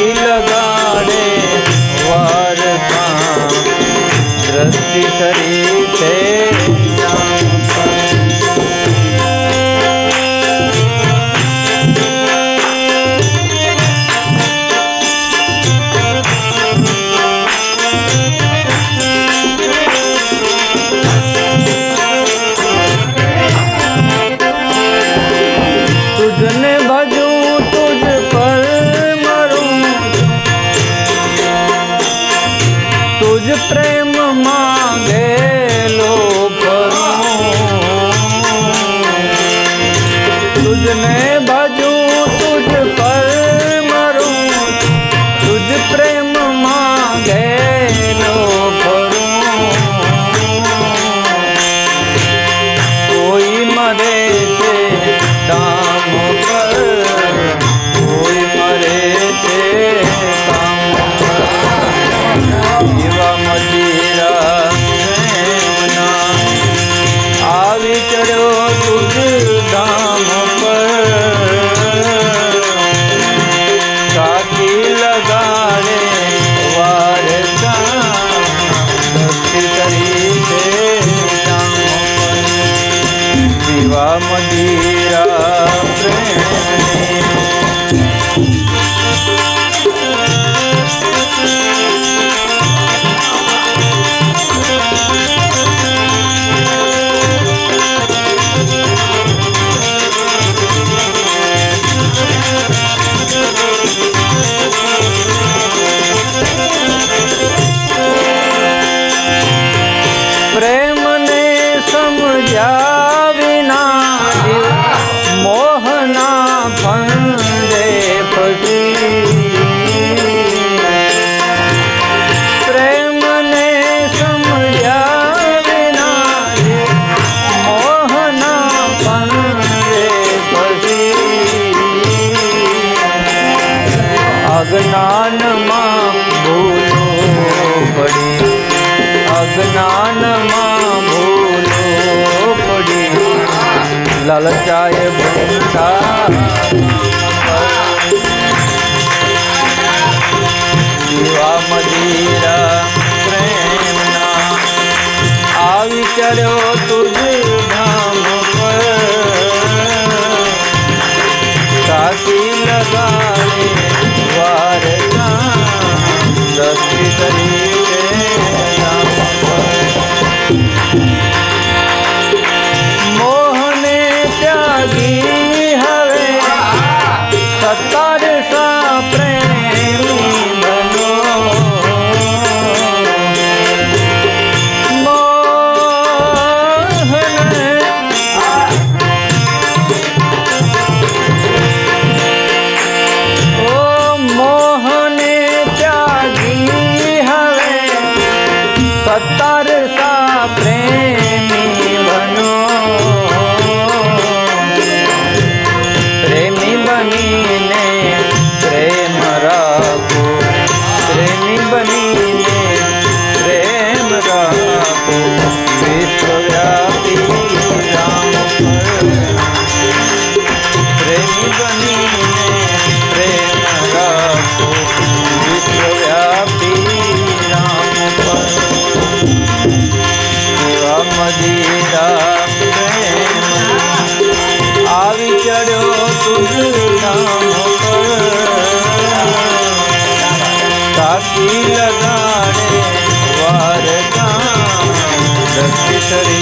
ખીલ ગાડે વારતા દ્રષ્ટિ શરીર પ્રેમ માંગેલો. ಮದೀ અજ્ઞાનમાં ભૂલો પડે. અજ્ઞાનમાં ભૂલો પડી. લલચાય ભૂલતા જીવા મદીરા પ્રેમના. આવી ચડ્યો તુજ ધામ પર. કાકી લગા મોહને ત્યાગી લગાડે વારતા દક્ષિણ